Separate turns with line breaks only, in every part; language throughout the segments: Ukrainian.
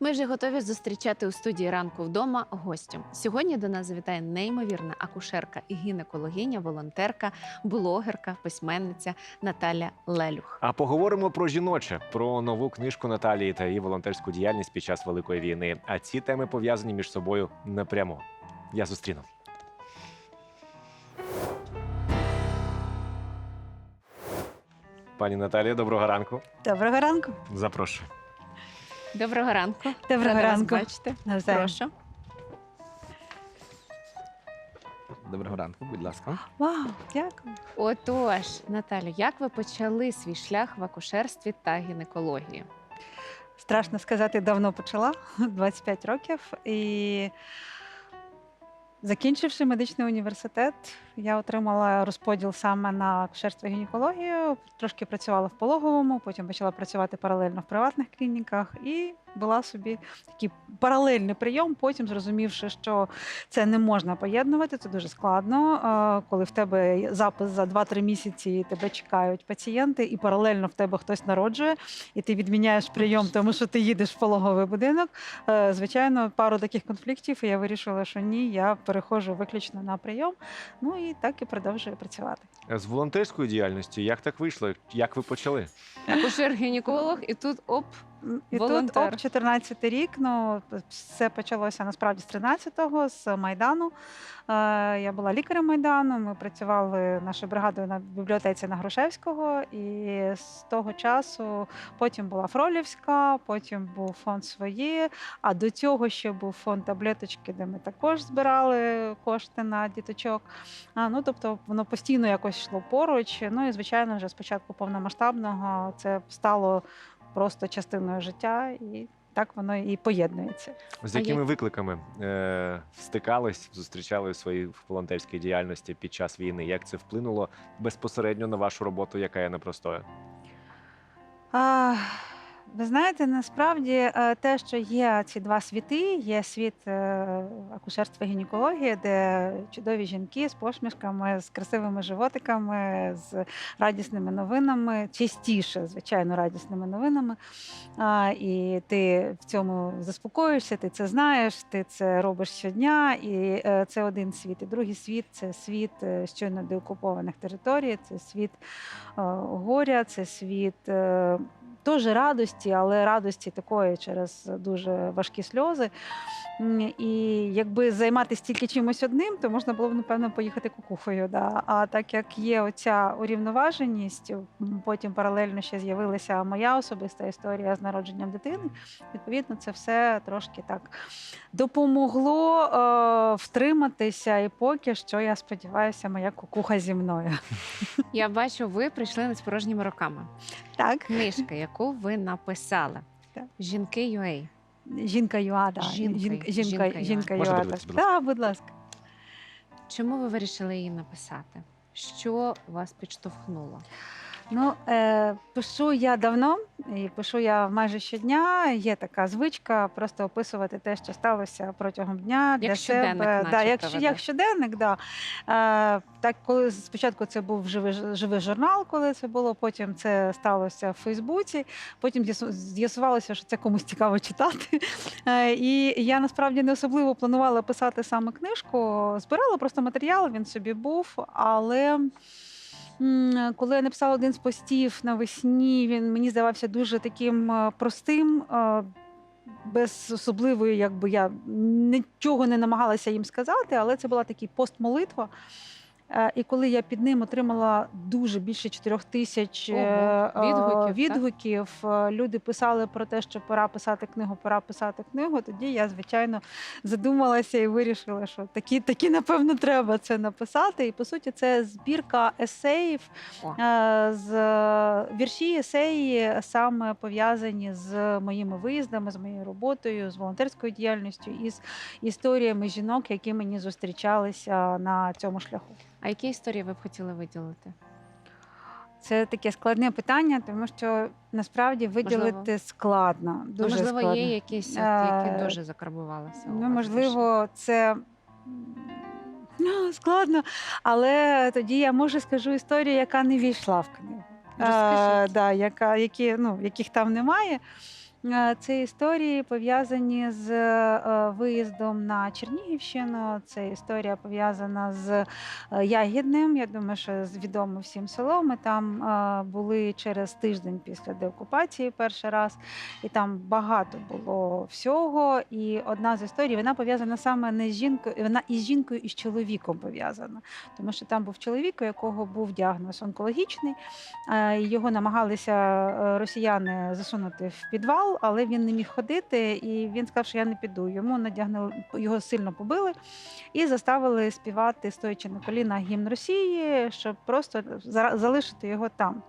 Ми вже готові зустрічати у студії ранку вдома гостю. Сьогодні до нас завітає неймовірна акушерка і гінекологиня, волонтерка, блогерка, письменниця Наталя Лелюх.
А поговоримо про жіноче, про нову книжку Наталії та її волонтерську діяльність під час великої війни. А ці теми пов'язані між собою напряму. Я зустріну. Пані Наталія, доброго ранку.
Доброго ранку.
Запрошую.
Доброго ранку.
Доброго
Рада
ранку.
Вас бачити.
Навзаєм.
Прошу.
Доброго ранку, будь ласка.
Вау, дякую.
Отож, Наталю, як ви почали свій шлях в акушерстві та гінекології?
Страшно сказати, давно почала 25 років. І закінчивши медичний університет, я отримала розподіл саме на акушерство і гінекологію. Трошки працювала в пологовому, потім почала працювати паралельно в приватних клініках і була собі такий паралельний прийом. Потім зрозумівши, що це не можна поєднувати, це дуже складно. е, Коли в тебе запис за 2-3 місяці, і тебе чекають пацієнти, і паралельно в тебе хтось народжує, і ти відміняєш прийом, тому що ти їдеш в пологовий будинок. Е, Звичайно, пару таких конфліктів, і я вирішила, що ні, я переходжу виключно на прийом. Ну і так і продовжує працювати.
З волонтерською діяльністю, як так вийшло? Як ви почали?
Акушер-гінеколог, і тут оп,
І
Волонтер.
тут оп, 14 рік. Ну все почалося насправді з 13-го, з майдану. Е, я була лікарем майдану. Ми працювали нашою бригадою на бібліотеці на Грушевського. І з того часу потім була Фролівська, потім був фонд своє. А до цього ще був фонд таблеточки, де ми також збирали кошти на діточок. А, ну тобто воно постійно якось йшло поруч. Ну і звичайно, вже спочатку повномасштабного це стало просто частиною життя, і так воно і поєднується.
З якими
як-
викликами е, стикались, зустрічали у своїй волонтерській діяльності під час війни? Як це вплинуло безпосередньо на вашу роботу, яка є непростою?
А, ви знаєте, насправді е, те, що є ці два світи, є світ е, акушерства і гінекології, де чудові жінки з посмішками, з красивими животиками, з радісними новинами, частіше, звичайно, радісними новинами. І ти в цьому заспокоїшся, ти це знаєш, ти це робиш щодня, і е, це один світ. І другий світ це світ щойно деокупованих територій, це світ горя, це світ. Е, Теж радості, але радості такої через дуже важкі сльози. І якби займатися тільки чимось одним, то можна було б, напевно, поїхати кукухою. Да. А так як є оця урівноваженість, потім паралельно ще з'явилася моя особиста історія з народженням дитини. Відповідно, це все трошки так допомогло е, втриматися. І поки що, я сподіваюся, моя кукуха зі мною.
я бачу, ви прийшли не з порожніми руками.
Так,
Книжка, яку ви написали.
Так.
Жінки UA.
жінка Юа, да.
Жінка-
жінка,
жінка
жінка,
Юа.
жінка
Можна
Юа.
подивитися,
Так,
будь ласка?
Да, будь ласка.
Чому ви вирішили її написати? Що вас підштовхнуло?
Ну, е, пишу я давно, і пишу я майже щодня. Є така звичка просто описувати те, що сталося протягом дня для
щоденник,
себе. Да, як, як щоденник, да. Е, так, коли спочатку це був живий, живий журнал, коли це було, потім це сталося в Фейсбуці. Потім з'ясувалося, що це комусь цікаво читати. Е, і я насправді не особливо планувала писати саме книжку. Збирала просто матеріал, він собі був, але. М, Коли я написала один з постів навесні, він мені здавався дуже таким е, простим, е, без особливої, якби я нічого не намагалася їм сказати, але це була такий пост-молитва. Е, І коли я під ним отримала дуже більше чотирьох тисяч е, е,
відгуків,
відгуків, люди писали про те, що пора писати книгу, пора писати книгу. Тоді я, звичайно, задумалася і вирішила, що такі, такі напевно, треба це написати. І по суті, це збірка есеїв
О.
з вірші, есеї саме пов'язані з моїми виїздами, з моєю роботою, з волонтерською діяльністю і з історіями жінок, які мені зустрічалися на цьому шляху.
А які історії ви б хотіли виділити?
Це таке складне питання, тому що насправді виділити
Можливо.
складно.
Ну,
Дуже
можливо,
складно.
є якісь, от, які
Е,
дуже закарбувалися.
Ну, можливо, це. Ну, складно, але тоді я може скажу історію, яка не війшла в книгу. Е,
Розкажіть.
да, яка, які, ну, яких там немає. Це історії пов'язані з е, виїздом на Чернігівщину. Це історія пов'язана з е, Ягідним. Я думаю, що відомо всім село. Ми там е, були через тиждень після деокупації перший раз, і там багато було всього. І одна з історій вона пов'язана саме не з жінкою, вона із жінкою і з чоловіком пов'язана, тому що там був чоловік, у якого був діагноз онкологічний. Його намагалися росіяни засунути в підвал, але він не міг ходити, і він сказав, що я не піду. Йому надягнули його сильно побили і заставили співати, стоячи на колінах гімн Росії, щоб просто залишити його там.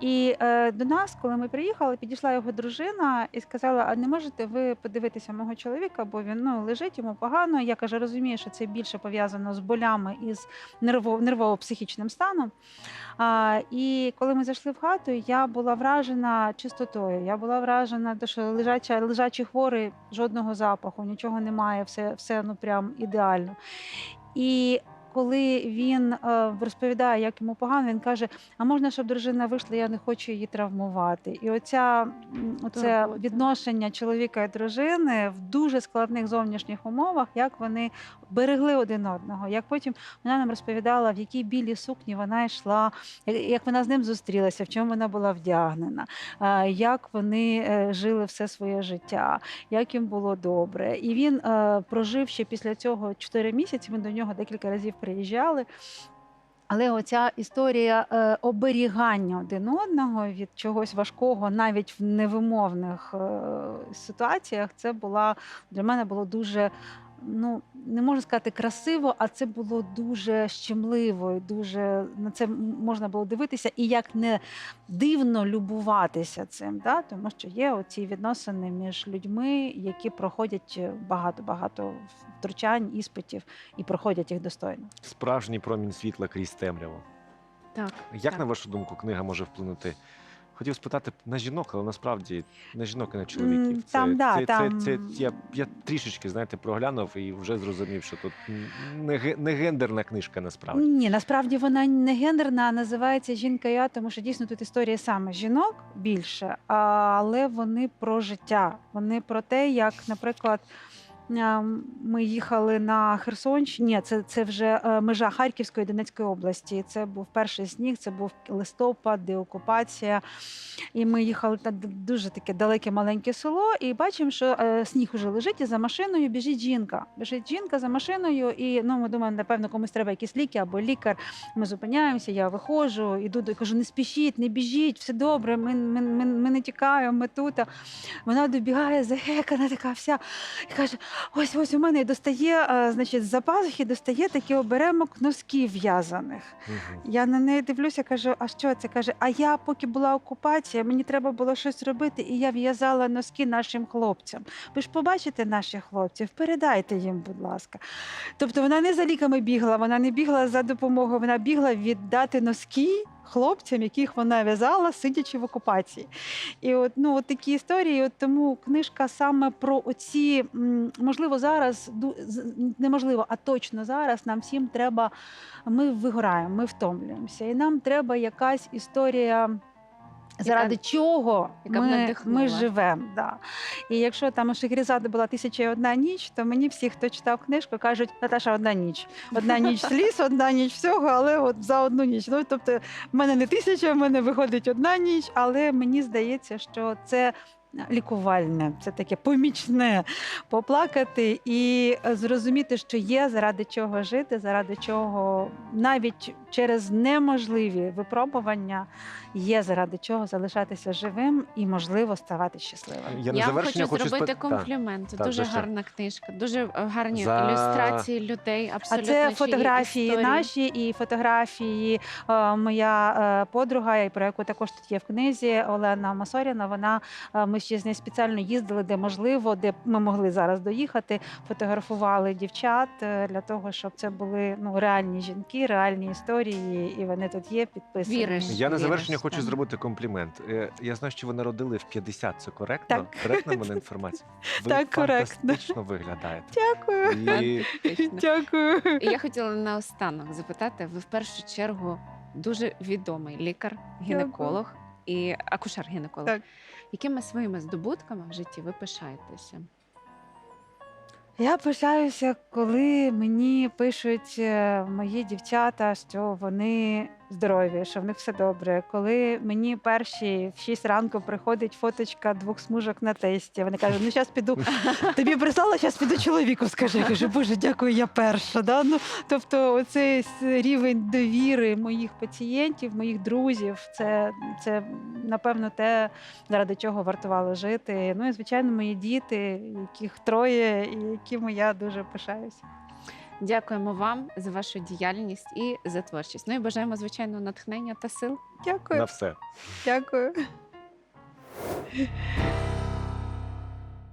І е, до нас, коли ми приїхали, підійшла його дружина і сказала: А не можете ви подивитися мого чоловіка, бо він ну лежить йому погано. Я каже, розумію, що це більше пов'язано з болями і з нервово-психічним станом. А, і коли ми зайшли в хату, я була вражена чистотою. Я була вражена, те, що лежача, лежачі хворий, жодного запаху, нічого немає, все, все ну прям ідеально. І коли він е, розповідає, як йому погано, він каже: А можна, щоб дружина вийшла, я не хочу її травмувати. І оця оце відношення чоловіка і дружини в дуже складних зовнішніх умовах, як вони берегли один одного. Як потім вона нам розповідала, в якій білій сукні вона йшла, як вона з ним зустрілася, в чому вона була вдягнена, як вони е, жили все своє життя, як їм було добре. І він е, прожив ще після цього 4 місяці. Ми до нього декілька разів приїжджали. Але оця історія е, оберігання один одного від чогось важкого, навіть в невимовних е, ситуаціях, це була для мене було дуже. Ну, не можу сказати красиво, а це було дуже щемливо, і дуже на це можна було дивитися, і як не дивно любуватися цим, да? тому що є оці відносини між людьми, які проходять багато-багато втручань, іспитів і проходять їх достойно.
Справжній промінь світла крізь темряву.
Так.
Як
Так.
на вашу думку, книга може вплинути? Хотів спитати на жінок, але насправді на жінок і на чоловіків.
М, там, да,
це,
там-
це, це я, я трішечки знаєте, проглянув і вже зрозумів, що тут не, ге- не гендерна книжка насправді.
Ні, насправді вона не гендерна, а називається Жінка я, тому що дійсно тут історія саме жінок більше, а- але вони про життя. Вони про те, як, наприклад. Ми їхали на Херсонщину. Ні, це, це вже е, межа Харківської Донецької області. Це був перший сніг, це був листопад, деокупація. І ми їхали на дуже таке далеке маленьке село, і бачимо, що е, сніг уже лежить, і за машиною біжить жінка. Біжить жінка за машиною, і ну ми думаємо, напевно, комусь треба якісь ліки або лікар. Ми зупиняємося, я виходжу, іду до кажу, не спішіть, не біжіть, все добре, ми, ми, ми, ми не тікаємо, ми тут. Вона добігає загекана, така вся і каже: ось ось у мене і достає, е, значить, з-за пазухи достає такий оберемок носків в'язаних.
Мгм.
Я на неї дивлюся, кажу, а що це? Каже, а я, поки була окупація, мені треба було щось робити, і я в'язала носки нашим хлопцям. Ви ж побачите наших хлопців, передайте їм, будь ласка. Тобто вона не за ліками бігла, вона не бігла за допомогою, вона бігла віддати носки хлопцям, яких вона в'язала, сидячи в окупації. І от, ну, от такі історії. От тому книжка саме про оці, можливо, зараз неможливо, а точно зараз нам всім треба. Ми вигораємо, ми втомлюємося, і нам треба якась історія. Заради чого
яка
ми, ми живемо. Да. І якщо там у Шахерезади була тисяча і одна ніч, то мені всі, хто читав книжку, кажуть, Наташа, одна ніч. Одна ніч сліз, одна ніч всього, але от за одну ніч. Ну, тобто, в мене не тисяча, в мене виходить одна ніч, але мені здається, що це. Лікувальне, це таке помічне поплакати і е, зрозуміти, що є заради чого жити, заради чого навіть через неможливі випробування є заради чого залишатися живим і можливо ставати щасливим.
Я на
Я вам хочу
хочу
зробити
спит-
комплімент.
Так,
дуже
що?
гарна книжка, дуже е, гарні
За-
ілюстрації людей.
А
Абсолютно
це фотографії
історії.
наші і фотографії е, моя е, подруга, і про яку також тут є в книзі Олена Масоріна. Вона е, ми ще з нею спеціально їздили, де можливо, де ми могли зараз доїхати. Фотографували дівчат е, для того, щоб це були ну реальні жінки, реальні історії, і вони тут є підписані.
Віриш.
Я на
Віриш,
завершення хочу
так.
зробити комплімент. Е, Я знаю, що ви народили в 50, це коректно?
Так.
Коректна мене інформація? Ви
Так, коректно.
фантастично виглядаєте.
Дякую.
І.
Дякую.
І я хотіла наостанок запитати: ви в першу чергу дуже відомий лікар, гінеколог і акушер-гінеколог.
Так.
Якими своїми здобутками в житті ви пишаєтеся?
Я пишаюся, коли мені пишуть е, мої дівчата, що вони здорові, що в них все добре. Коли мені перші в 6 ранку приходить фоточка двох смужок на тесті, вони кажуть, ну зараз піду. Тобі прислала, зараз піду чоловіку. Скажи. Я кажу, Боже, дякую, я перша. Да? Ну, тобто, оцей рівень довіри моїх пацієнтів, моїх друзів, це, це напевно те, заради чого вартувало жити. Ну і звичайно, мої діти, яких троє, і якими я дуже пишаюся.
Дякуємо вам за вашу діяльність і за творчість. Ну і бажаємо, звичайно, натхнення та сил.
Дякую,
На все.
дякую.